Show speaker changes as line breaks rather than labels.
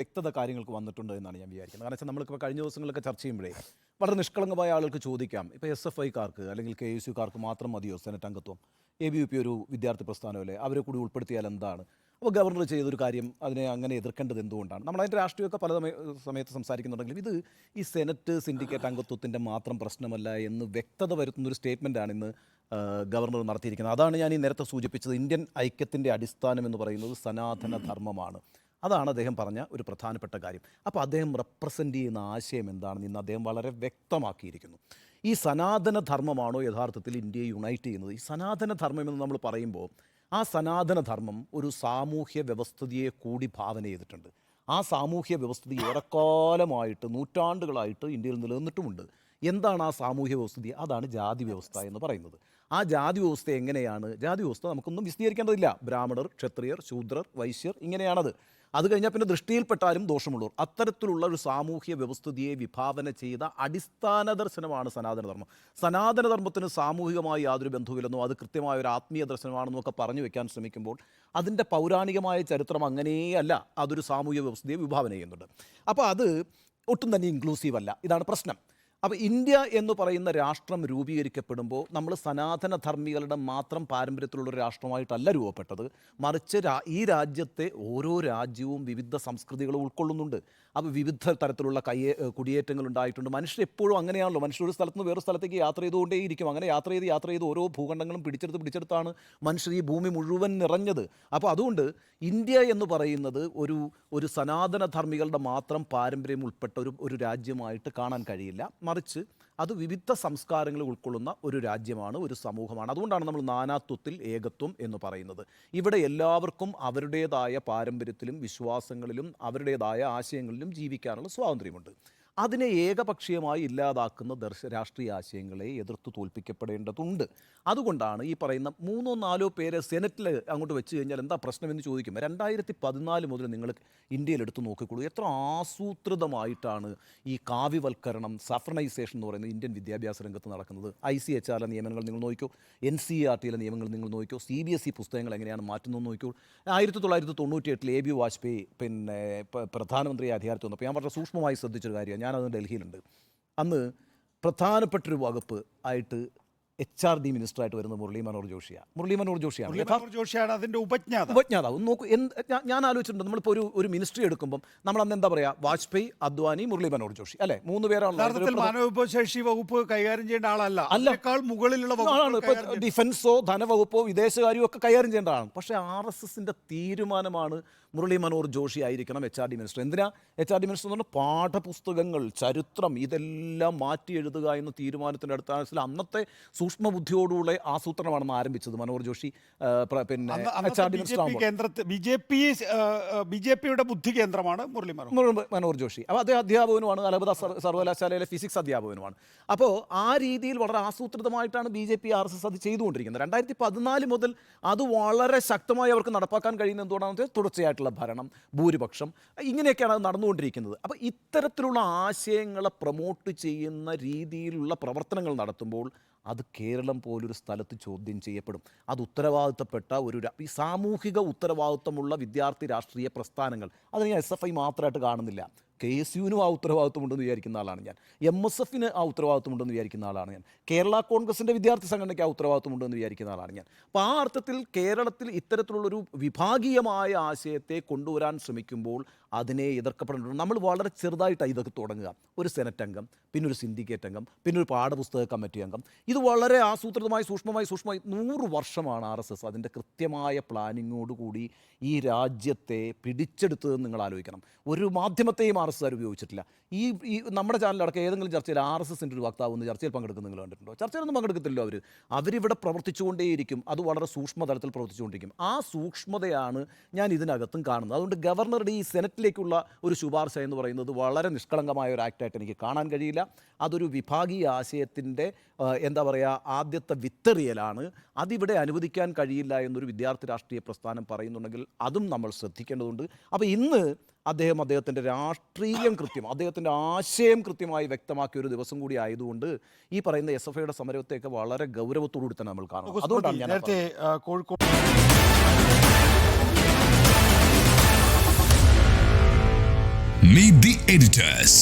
വ്യക്തത കാര്യങ്ങൾക്ക് വന്നിട്ടുണ്ട് എന്നാണ് ഞാൻ വിചാരിക്കുന്നത്. കാരണം വെച്ചാൽ നമ്മളിപ്പോൾ കഴിഞ്ഞ ദിവസങ്ങളിലൊക്കെ ചർച്ച ചെയ്യുമ്പോഴേ വളരെ നിഷ്കളങ്കമായ ആളുകൾക്ക് ചോദിക്കാം. ഇപ്പോൾ എസ് എഫ് ഐക്കാർക്ക് അല്ലെങ്കിൽ കെ എസ് യുക്കാർക്ക് മാത്രം മതിയോ സെനറ്റ് അംഗത്വം? എ ബി യു പി ഒരു വിദ്യാർത്ഥി പ്രസ്ഥാനമല്ലേ? അവരെ കൂടി ഉൾപ്പെടുത്തിയാൽ എന്താണ്? അപ്പോൾ ഗവർണർ ചെയ്തൊരു കാര്യം അതിനെ അങ്ങനെ എതിർക്കേണ്ടത് എന്തുകൊണ്ടാണ്? നമ്മൾ അതിന്റെ രാഷ്ട്രീയമൊക്കെ പല സമയ- സമയത്ത് സംസാരിക്കുന്നുണ്ടെങ്കിലും ഇത് ഈ സെനറ്റ് സിൻഡിക്കേറ്റ് അംഗത്വത്തിന്റെ മാത്രം പ്രശ്നമല്ല എന്ന് വ്യക്തത വരുത്തുന്ന ഒരു സ്റ്റേറ്റ്മെന്റാണ് ഇന്ന് ഗവർണർ നടത്തിയിരിക്കുന്നത്. അതാണ് ഞാൻ ഈ നേരത്തെ സൂചിപ്പിച്ചത്. ഇന്ത്യൻ ഐക്യത്തിന്റെ അടിസ്ഥാനം എന്ന് പറയുന്നത് സനാതന ധർമ്മമാണ് അതാണ് അദ്ദേഹം പറഞ്ഞ ഒരു പ്രധാനപ്പെട്ട കാര്യം. അപ്പോൾ അദ്ദേഹം റെപ്രസെന്റ് ചെയ്യുന്ന ആശയം എന്താണെന്ന് ഇന്ന് അദ്ദേഹം വളരെ വ്യക്തമാക്കിയിരിക്കുന്നു. ഈ സനാതനധർമ്മമാണോ യഥാർത്ഥത്തിൽ ഇന്ത്യയെ യുണൈറ്റ് ചെയ്യുന്നത്? ഈ സനാതനധർമ്മം എന്ന് നമ്മൾ പറയുമ്പോൾ ആ സനാതനധർമ്മം ഒരു സാമൂഹ്യ വ്യവസ്ഥിതിയെ കൂടി ഭാവന ചെയ്തിട്ടുണ്ട്. ആ സാമൂഹ്യ വ്യവസ്ഥിതി ഏറെക്കാലമായിട്ട് നൂറ്റാണ്ടുകളായിട്ട് ഇന്ത്യയിൽ നിലനിന്നിട്ടുമുണ്ട്. എന്താണ് ആ സാമൂഹ്യ വ്യവസ്ഥിതി? അതാണ് ജാതി വ്യവസ്ഥ എന്ന് പറയുന്നത്. ആ ജാതി വ്യവസ്ഥ എങ്ങനെയാണ്? ജാതി വ്യവസ്ഥ നമുക്കൊന്നും വിശദീകരിക്കേണ്ടതില്ല. ബ്രാഹ്മണർ ക്ഷത്രിയർ ശൂദ്രർ വൈശ്യർ ഇങ്ങനെയാണത്. അത് കഴിഞ്ഞാൽ പിന്നെ ദൃഷ്ടിയിൽപ്പെട്ടാലും ദോഷമുള്ളവർ. അത്തരത്തിലുള്ള ഒരു സാമൂഹ്യ വ്യവസ്ഥിതിയെ വിഭാവന ചെയ്ത അടിസ്ഥാന ദർശനമാണ് സനാതനധർമ്മം. സനാതനധർമ്മത്തിന് സാമൂഹികമായി യാതൊരു ബന്ധവുമില്ലെന്നോ അത് കൃത്യമായ ഒരു ആത്മീയ ദർശനമാണെന്നോ ഒക്കെ പറഞ്ഞു വെക്കാൻ ശ്രമിക്കുമ്പോൾ അതിന്റെ പൗരാണികമായ ചരിത്രം അങ്ങനെയല്ല. അതൊരു സാമൂഹ്യ വ്യവസ്ഥയെ വിഭാവന ചെയ്യുന്നുണ്ട്. അപ്പോൾ അത് ഒട്ടും തന്നെ ഇൻക്ലൂസീവ് അല്ല. ഇതാണ് പ്രശ്നം. അപ്പോൾ ഇന്ത്യ എന്ന് പറയുന്ന രാഷ്ട്രം രൂപീകരിക്കപ്പെടുമ്പോൾ നമ്മൾ സനാതന ധർമ്മികളുടെ മാത്രം പാരമ്പര്യത്തിലുള്ള ഒരു രാഷ്ട്രമായിട്ടല്ല രൂപപ്പെട്ടത്. മറിച്ച് ഈ രാജ്യത്തെ ഓരോ രാജ്യവും വിവിധ സംസ്കൃതികൾ ഉൾക്കൊള്ളുന്നുണ്ട്. അപ്പോൾ വിവിധ തരത്തിലുള്ള കയ്യേ കുടിയേറ്റങ്ങൾ ഉണ്ടായിട്ടുണ്ട്. മനുഷ്യർ എപ്പോഴും അങ്ങനെയാണല്ലോ. മനുഷ്യർ ഒരു സ്ഥലത്ത് നിന്ന് വേറെ സ്ഥലത്തേക്ക് യാത്ര ചെയ്തുകൊണ്ടേയിരിക്കും അങ്ങനെ യാത്ര ചെയ്ത് യാത്ര ചെയ്ത് ഓരോ ഭൂഖണ്ഡങ്ങളും പിടിച്ചെടുത്ത് പിടിച്ചെടുത്താണ് മനുഷ്യർ ഈ ഭൂമി മുഴുവൻ നിറഞ്ഞത്. അപ്പോൾ അതുകൊണ്ട് ഇന്ത്യ എന്ന് പറയുന്നത് ഒരു ഒരു സനാതന ധർമ്മികളുടെ മാത്രം പാരമ്പര്യം ഉൾപ്പെട്ട ഒരു ഒരു രാജ്യമായിട്ട് കാണാൻ കഴിയില്ല. മറിച്ച് അത് വിവിധ സംസ്കാരങ്ങൾ ഉൾക്കൊള്ളുന്ന ഒരു രാജ്യമാണ് ഒരു സമൂഹമാണ്. അതുകൊണ്ടാണ് നമ്മൾ നാനാത്വത്തിൽ ഏകത്വം എന്ന് പറയുന്നത്. ഇവിടെ എല്ലാവർക്കും അവരുടേതായ പാരമ്പര്യത്തിലും വിശ്വാസങ്ങളിലും അവരുടേതായ ആശയങ്ങളിലും ജീവിക്കാനുള്ള സ്വാതന്ത്ര്യമുണ്ട്. അതിനെ ഏകപക്ഷീയമായി ഇല്ലാതാക്കുന്ന ദർശ രാഷ്ട്രീയ ആശയങ്ങളെ എതിർത്ത് തോൽപ്പിക്കപ്പെടേണ്ടതുണ്ട്. അതുകൊണ്ടാണ് ഈ പറയുന്ന മൂന്നോ നാലോ പേരെ സെനറ്റിൽ അങ്ങോട്ട് വെച്ച് കഴിഞ്ഞാൽ എന്താ പ്രശ്നമെന്ന് ചോദിക്കും രണ്ടായിരത്തി പതിനാല് മുതൽ നിങ്ങൾ ഇന്ത്യയിൽ എടുത്തു നോക്കിക്കോളൂ. എത്ര ആസൂത്രിതമായിട്ടാണ് ഈ കാവ്യവൽക്കരണം സഫ്രണൈസേഷൻ എന്ന് പറയുന്നത് ഇന്ത്യൻ വിദ്യാഭ്യാസ രംഗത്ത് നടക്കുന്നത്. ഐ സി എച്ച് ആറിലെ നിയമങ്ങൾ നിങ്ങൾ നോക്കിയോ എൻ സി ആർ ടിയിലെ നിയമങ്ങൾ നിങ്ങൾ നോക്കിയോ സി ബി എസ് ഇ പുസ്തകങ്ങൾ എങ്ങനെയാണ് മാറ്റുന്നതെന്ന് നോക്കിയോ ആയിരത്തി തൊള്ളായിരത്തി തൊണ്ണൂറ്റി എട്ടിൽ എ ബി വാജ്പേയി പിന്നെ പ്രധാനമന്ത്രി അധികാരത്തിൽ വന്നപ്പോൾ ഞാൻ പറഞ്ഞ സൂക്ഷ്മമായി ശ്രദ്ധിച്ചൊരു കാര്യമാണ്. ഞാനത് ഡൽഹിയിലുണ്ട്. അന്ന് പ്രധാനപ്പെട്ടൊരു വകുപ്പ് ആയിട്ട് എച്ച് ആർ ഡി മിനിസ്റ്ററായിട്ട് വരുന്നത് മുരളി മനോഹർ ജോഷിയാണ്. മുരളി മനോഹർ ജോഷിയാണ്
ജോഷിയാണ് അതിന്റെ ഉപജ്ഞാത
ഉപജ്ഞാതാവ്. നോക്കൂ എന്ത് ഞാൻ- ഞാൻ ആലോചിച്ചിട്ടുണ്ട് നമ്മളിപ്പോൾ ഒരു ഒരു മിനിസ്ട്രി എടുക്കുമ്പം നമ്മൾ അന്ന് എന്താ പറയുക വാജ്പേയി അദ്വാനി മുരളി മനോഹർ ജോഷി. അല്ലെ? മൂന്ന് പേരാണ്
മാനവവിഭവശേഷി വകുപ്പ് കൈകാര്യം ചെയ്യേണ്ട ആളല്ല. അല്ലേക്കാൾ മുകളിലുള്ള ആളാണ്.
ഇപ്പോൾ ഡിഫൻസോ ധനവകുപ്പോ വിദേശകാര്യമോ ഒക്കെ കൈകാര്യം ചെയ്യേണ്ട ആളാണ്. പക്ഷേ ആർ എസ് എസിന്റെ തീരുമാനമാണ് മുരളി മനോഹർ ജോഷി ആയിരിക്കണം എച്ച് ആർ ഡി മിനിസ്റ്റർ എന്തിനാ? എച്ച് ആർ ഡി മിനിസ്റ്റർ എന്ന് പറഞ്ഞാൽ പാഠപുസ്തകങ്ങൾ ചരിത്രം ഇതെല്ലാം മാറ്റി എഴുതുക എന്ന തീരുമാനത്തിന്റെ അടിസ്ഥാനത്തിൽ അന്നത്തെ സൂക്ഷ്മബുദ്ധിയോടുള്ള ആസൂത്രണമാണെന്ന് ആരംഭിച്ചത് മനോഹർ ജോഷി പിന്നെ H R D minister
B J P B J പിയുടെ ബുദ്ധി കേന്ദ്രമാണ് മുരളി മനോഹർ.
ജോഷി. അപ്പോൾ അദ്ദേഹം അധ്യാപകനുമാണ് അലബദ സർവകലാശാലയിലെ ഫിസിക്സ് അധ്യാപകനുമാണ്. അപ്പോൾ ആ രീതിയിൽ വളരെ ആസൂത്രിതമായിട്ടാണ് B J P R S S അത് ചെയ്തുകൊണ്ടിരിക്കുന്നത്. രണ്ടായിരത്തി പതിനാല് മുതൽ അത് വളരെ ശക്തമായി അവർക്ക് നടപ്പാക്കാൻ കഴിയുന്ന എന്തുകൊണ്ടാണെന്ന് വെച്ചാൽ തുടർച്ചയായിട്ടുള്ള ഭരണം ഭൂരിപക്ഷം ഇങ്ങനെയൊക്കെയാണ് അത് നടന്നുകൊണ്ടിരിക്കുന്നത്. അപ്പോൾ ഇത്തരത്തിലുള്ള ആശയങ്ങളെ പ്രൊമോട്ട് ചെയ്യുന്ന രീതിയിലുള്ള പ്രവർത്തനങ്ങൾ നടത്തുമ്പോൾ അത് കേരളം പോലൊരു സ്ഥലത്ത് ചോദ്യം ചെയ്യപ്പെടും. അത് ഉത്തരവാദിത്തപ്പെട്ട ഒരു ഈ സാമൂഹിക ഉത്തരവാദിത്തമുള്ള വിദ്യാർത്ഥി രാഷ്ട്രീയ പ്രസ്ഥാനങ്ങൾ അത് ഞാൻ എസ് എഫ് ഐ മാത്രമായിട്ട് കാണുന്നില്ല. കെ എസ് യുവിനും ആ ഉത്തരവാദിത്വമുണ്ടെന്ന് വിചാരിക്കുന്ന ആളാണ് ഞാൻ. എം എസ് എഫിന് ആ ഉത്തരവാദിത്വമുണ്ടെന്ന് വിചാരിക്കുന്ന ആളാണ് ഞാൻ. കേരള കോൺഗ്രസിന്റെ വിദ്യാർത്ഥി സംഘടനയ്ക്ക് ആ ഉത്തരവാദിത്വമുണ്ടെന്ന് വിചാരിക്കുന്ന ആളാണ് ഞാൻ. അപ്പോൾ ആ അർത്ഥത്തിൽ കേരളത്തിൽ ഇത്തരത്തിലുള്ളൊരു വിഭാഗീയമായ ആശയത്തെ കൊണ്ടുവരാൻ ശ്രമിക്കുമ്പോൾ അതിനെ എതിർക്കപ്പെടേണ്ടത് നമ്മൾ വളരെ ചെറുതായിട്ടാണ് ഇതൊക്കെ തുടങ്ങുക. ഒരു സെനറ്റ് അംഗം പിന്നെ ഒരു സിൻഡിക്കേറ്റ് അംഗം പിന്നെ ഒരു പാഠപുസ്തക കമ്മിറ്റി അംഗം. ഇത് വളരെ ആസൂത്രിതമായി സൂക്ഷ്മമായി സൂക്ഷ്മമായി നൂറ് വർഷമാണ് ആർ എസ് എസ്. അതിന്റെ കൃത്യമായ പ്ലാനിങ്ങോടുകൂടി ഈ രാജ്യത്തെ പിടിച്ചെടുത്തതെന്ന് നിങ്ങൾ ആലോചിക്കണം. ഒരു മാധ്യമത്തെയും ആർ എസ് ആർ ഉപയോഗിച്ചിട്ടില്ല. ഈ ഈ നമ്മുടെ ചാനലടക്കം ഏതെങ്കിലും ചർച്ചയിൽ ആർ എസ് എസിന്റെ ഒരു വക്താവ് ഒന്ന് ചർച്ചയിൽ പങ്കെടുക്കുന്ന നിങ്ങൾ കണ്ടിട്ടുണ്ടോ? ചർച്ചയിലൊന്നും പങ്കെടുക്കത്തില്ലോ അവർ അവരിവിടെ പ്രവർത്തിച്ചുകൊണ്ടേയിരിക്കും. അത് വളരെ സൂക്ഷ്മ തലത്തിൽ പ്രവർത്തിച്ചുകൊണ്ടിരിക്കും. ആ സൂക്ഷ്മതയാണ് ഞാൻ ഇതിനകത്തും കാണുന്നത്. അതുകൊണ്ട് ഗവർണറുടെ ഈ സെനറ്റിലേക്കുള്ള ഒരു ശുപാർശ എന്ന് പറയുന്നത് വളരെ നിഷ്കളങ്കമായ ഒരു ആക്റ്റായിട്ട് എനിക്ക് കാണാൻ കഴിയില്ല. അതൊരു വിഭാഗീയ ആശയത്തിന്റെ എന്താ പറയുക ആദ്യത്തെ വിത്തെറിയലാണ് അതിവിടെ അനുവദിക്കാൻ കഴിയില്ല എന്നൊരു വിദ്യാർത്ഥി രാഷ്ട്രീയ പ്രസ്ഥാനം പറയുന്നുണ്ടെങ്കിൽ അതും നമ്മൾ ശ്രദ്ധിക്കേണ്ടതുണ്ട്. അപ്പോൾ ഇന്ന് അദ്ദേഹം അദ്ദേഹത്തിന്റെ രാഷ്ട്രീയം കൃത്യം അദ്ദേഹത്തിന്റെ ആശയം കൃത്യമായി വ്യക്തമാക്കിയ ഒരു ദിവസം കൂടി ആയതുകൊണ്ട് ഈ പറയുന്ന എസ് എഫ് ഐയുടെ സമരത്തെയൊക്കെ വളരെ ഗൗരവത്തോടുകൂടി തന്നെ നമ്മൾ കാണാം അതുകൊണ്ടാണ് ഞാൻ
നേരത്തെ കോഴിക്കോട്
Meet the editors.